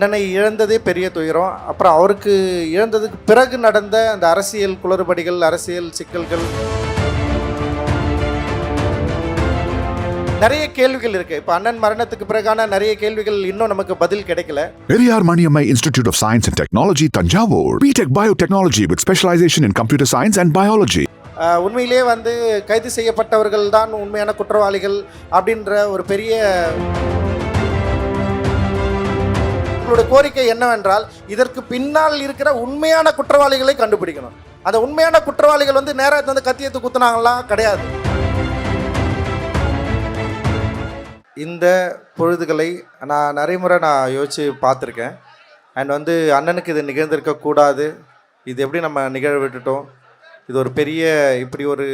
அண்ணனை இழந்ததே பெரிய துயரம் அப்புறம் அவருக்கு இழந்ததுக்கு பிறகு நடந்த அந்த அரசியல் குளறுபடிகள் அரசியல் சிக்கல்கள் நிறைய கேள்விகள் இருக்கு இப்போ அண்ணன் மரணத்துக்கு பிறகான நிறைய கேள்விகள் இன்னும் நமக்கு பதில் கிடைக்கல Maniammai Institute of Science and Technology, Tanjavur. BTech Biotechnology with specialization in computer science and biology. ஆஹ் உண்மையிலேயே வந்து கைது செய்யப்பட்டவர்கள் தான் உண்மையான குற்றவாளிகள் அப்படின்ற ஒரு பெரிய உங்களுடைய கோரிக்கை என்னவென்றால் இதற்கு பின்னால் இருக்கிற உண்மையான குற்றவாளிகளை கண்டுபிடிக்கணும். அந்த உண்மையான குற்றவாளிகள் வந்து நேராக வந்து கத்தியத்து குத்துனாங்களாம் கிடையாது. இந்த பொழுதுகளை நான் நிறைய முறை நான் யோசித்து பார்த்துருக்கேன். அண்ட் வந்து அண்ணனுக்கு இது நிகழ்ந்திருக்க கூடாது. இது எப்படி நம்ம நிகழ விட்டுட்டோம்? இது ஒரு பெரிய இப்படி ஒரு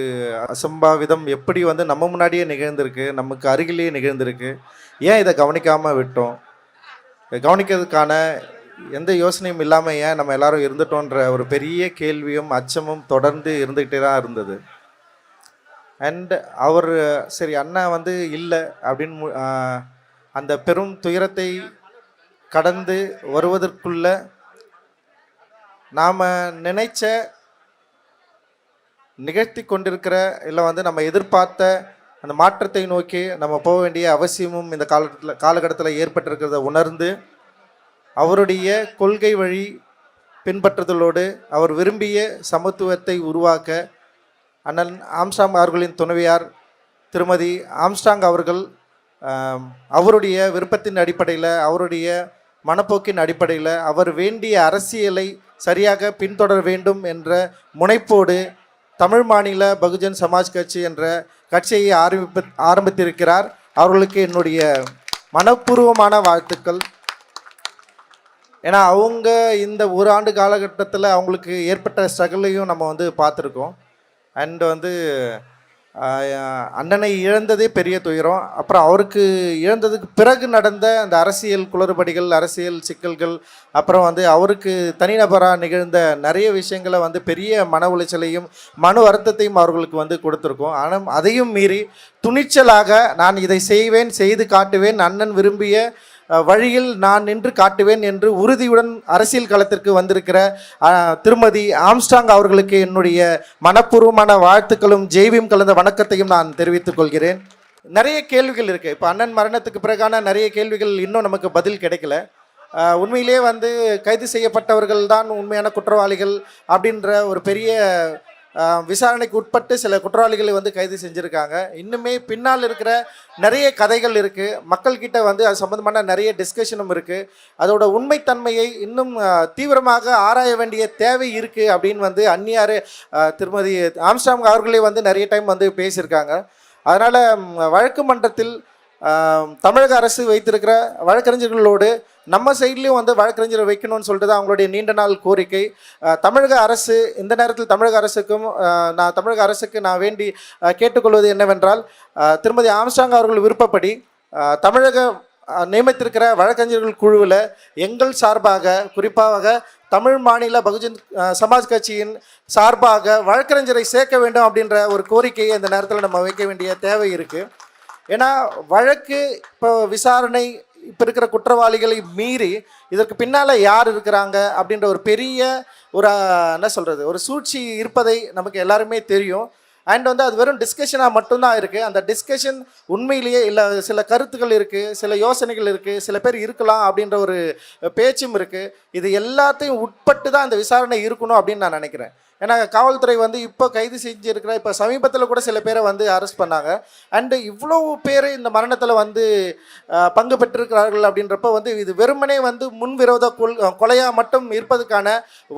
அசம்பாவிதம் எப்படி வந்து நம்ம முன்னாடியே நிகழ்ந்திருக்கு நமக்கு அருகிலேயே நிகழ்ந்திருக்கு? ஏன் இதை கவனிக்காமல் விட்டோம்? கவனிக்கிறதுக்கான எந்த யோசனையும் இல்லாமல் ஏன் நம்ம எல்லாரும் இருந்துட்டோன்ற ஒரு பெரிய கேள்வியும் அச்சமும் தொடர்ந்து இருந்துக்கிட்டே தான் இருந்தது. அண்ட் அவர் சரி அண்ணா வந்து இல்லை அப்படின்னு மு- அந்த பெரும் துயரத்தை கடந்து வருவதற்குள்ள நாம் நினைச்ச நிகழ்த்தி கொண்டிருக்கிற இல்லை வந்து நம்ம எதிர்பார்த்த அந்த மாற்றத்தை நோக்கி நம்ம போக வேண்டிய அவசியமும் இந்த காலகட்டத்தில் காலகட்டத்தில் ஏற்பட்டிருக்கிறத உணர்ந்து அவருடைய கொள்கை வழி பின்பற்றுதலோடு அவர் விரும்பிய சமத்துவத்தை உருவாக்க அண்ணன் ஆம்ஸ்டாங் அவர்களின் துணைவியார் திருமதி ஆம்ஸ்டாங் அவர்கள் அவருடைய விருப்பத்தின் அடிப்படையில் அவருடைய மனப்போக்கின் அடிப்படையில் அவர் வேண்டிய அரசியலை சரியாக பின்தொடர வேண்டும் என்ற முனைப்போடு தமிழ் மாநில பகுஜன் சமாஜ் கட்சி என்ற கட்சியை ஆரம்பிப்ப ஆரம்பித்திருக்கிறார். அவர்களுக்கு என்னுடைய மனப்பூர்வமான வாழ்த்துக்கள். ஏன்னா அவங்க இந்த ஒரு ஆண்டு காலகட்டத்தில் அவங்களுக்கு ஏற்பட்ட ஸ்ட்ரகிளையும் நம்ம வந்து பார்த்துருக்கோம். அண்ட் வந்து அண்ணனை இழந்ததே பெரிய துயரம். அப்புறம் அவருக்கு இழந்ததுக்கு பிறகு நடந்த அந்த அரசியல் குளறுபடிகள் அரசியல் சிக்கல்கள் அப்புறம் வந்து அவருக்கு தனிநபராக நிகழ்ந்த நிறைய விஷயங்களை வந்து பெரிய மன உளைச்சலையும் மன வருத்தத்தையும் அவர்களுக்கு வந்து கொடுத்துருக்கோம். ஆனால் அதையும் மீறி துணிச்சலாக நான் இதை செய்வேன் செய்து காட்டுவேன் அண்ணன் விரும்பிய வழியில் நான் நின்று காட்டுவேன் என்று உறுதியுடன் அரசியல் களத்திற்கு வந்திருக்கிற திருமதி ஆம்ஸ்டாங் அவர்களுக்கு என்னுடைய மனப்பூர்வமான வாழ்த்துக்களும் ஜெய்வியும் கலந்த வணக்கத்தையும் நான் தெரிவித்துக் கொள்கிறேன். நிறைய கேள்விகள் இருக்குது இப்போ அண்ணன் மரணத்துக்கு பிறகான நிறைய கேள்விகள் இன்னும் நமக்கு பதில் கிடைக்கல. உண்மையிலே உண்மையிலேயே வந்து கைது செய்யப்பட்டவர்கள் தான் உண்மையான குற்றவாளிகள் அப்படின்ற ஒரு பெரிய விசாரணைக்கு உட்பட்டு சில குற்றவாளிகளை வந்து கைது செஞ்சுருக்காங்க. இன்னுமே பின்னால் இருக்கிற நிறைய கதைகள் இருக்குது மக்கள்கிட்ட வந்து அது சம்மந்தமான நிறைய டிஸ்கஷனும் இருக்குது அதோட உண்மைத்தன்மையை இன்னும் தீவிரமாக ஆராய வேண்டிய தேவை இருக்குது அப்படின்னு வந்து அந்நியார் திருமதி ஆம்ஸ்டாங் அவர்களே வந்து நிறைய டைம் வந்து பேசியிருக்காங்க. அதனால் வழக்கு மன்றத்தில் தமிழக அரசு வைத்திருக்கிற வழக்கறிஞர்களோடு நம்ம சைட்லேயும் வந்து வழக்கறிஞரை வைக்கணும்னு சொல்லிட்டு தான் அவங்களுடைய நீண்ட நாள் கோரிக்கை. தமிழக அரசு இந்த நேரத்தில் தமிழக அரசுக்கும் நான் தமிழக அரசுக்கு நான் வேண்டி கேட்டுக்கொள்வது என்னவென்றால் திருமதி ஆம்ஸ்டாங் அவர்கள் விருப்பப்படி தமிழக நியமித்திருக்கிற வழக்கறிஞர்கள் குழுவில் எங்கள் சார்பாக குறிப்பாக தமிழ் மாநில பகுஜன் சமாஜ் கட்சியின் சார்பாக வழக்கறிஞரை சேர்க்க வேண்டும் அப்படின்ற ஒரு கோரிக்கையை இந்த நேரத்தில் நம்ம வைக்க வேண்டிய தேவை இருக்குது ஏன்னா வழக்கு இப்போ விசாரணை இப்போ இருக்கிற குற்றவாளிகளை மீறி இதற்கு பின்னால் யார் இருக்கிறாங்க அப்படின்ற ஒரு பெரிய ஒரு என்ன சொல்கிறது ஒரு சூழ்ச்சி இருப்பதை நமக்கு எல்லாருமே தெரியும். அண்ட் வந்து அது வெறும் டிஸ்கஷனாக மட்டும்தான் இருக்குது அந்த டிஸ்கஷன் உண்மையிலேயே இல்லை சில கருத்துக்கள் இருக்குது சில யோசனைகள் இருக்குது சில பேர் இருக்கலாம் அப்படின்ற ஒரு பேச்சும் இருக்குது இது எல்லாத்தையும் உட்பட்டு தான் இந்த விசாரணை இருக்கணும் அப்படின்னு நான் நினைக்கிறேன். ஏன்னா காவல்துறை வந்து இப்போ கைது செஞ்சுருக்கிற இப்போ சமீபத்தில் கூட சில பேரை வந்து அரெஸ்ட் பண்ணாங்க. அண்டு இவ்வளோ பேர் இந்த மரணத்தில் வந்து பங்கு பெற்றிருக்கிறார்கள் அப்படின்றப்ப வந்து இது வெறுமனே வந்து முன்விரோத கொல் கொலையாக மட்டும் இருப்பதுக்கான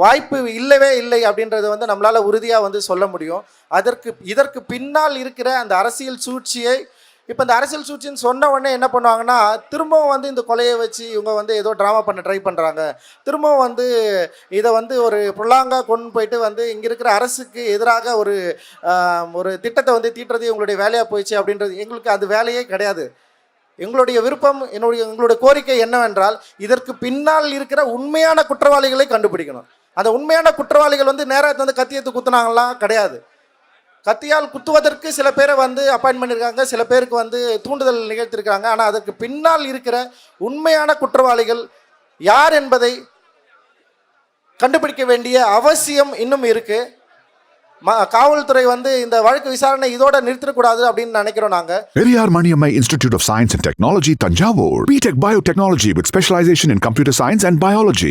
வாய்ப்பு இல்லவே இல்லை அப்படின்றத வந்து நம்மளால் உறுதியாக வந்து சொல்ல முடியும். அதற்கு இதற்கு பின்னால் இருக்கிற அந்த அரசியல் சூழ்ச்சியை இப்போ இந்த அரசியல் சூழ்ச்சின்னு சொன்ன உடனே என்ன பண்ணுவாங்கன்னா திரும்பவும் வந்து இந்த கொலையை வச்சு இவங்க வந்து ஏதோ ட்ராமா பண்ண ட்ரை பண்ணுறாங்க திரும்பவும் வந்து இதை வந்து ஒரு புல்லாங்காக கொண்டு போயிட்டு வந்து இங்கே இருக்கிற அரசுக்கு எதிராக ஒரு ஒரு திட்டத்தை வந்து தீட்டுறது இவங்களுடைய வேலையாக போயிடுச்சு அப்படின்றது எங்களுக்கு அது வேலையே கிடையாது. எங்களுடைய விருப்பம் என்னுடைய எங்களுடைய கோரிக்கை என்னவென்றால் இதற்கு பின்னால் இருக்கிற உண்மையான குற்றவாளிகளை கண்டுபிடிக்கணும். அந்த உண்மையான குற்றவாளிகள் வந்து நேராக வந்து கத்தியத்து குத்துனாங்களாம் கிடையாது. கத்தியால் குத்துவதற்கு சில பேரை வந்து அப்பாயின்ட் பண்ணியிருக்காங்க. சில பேருக்கு வந்து தூண்டுதல் நிகழ்த்திருக்காங்க ஆனால் அதற்கு பின்னால் இருக்கிற உண்மையான குற்றவாளிகள் யார் என்பதை கண்டுபிடிக்க வேண்டிய அவசியம் இன்னும் இருக்குது ம காவல்துறை வந்து இந்த வழக்கு விசாரணை இதோட நிறுத்தக்கூடாது அப்படின்னு நினைக்கிறோம் நாங்கள் Periyar Maniammai Institute of Science and Technology, Tanjavur. Biotechnology with specialisation in computer science and biology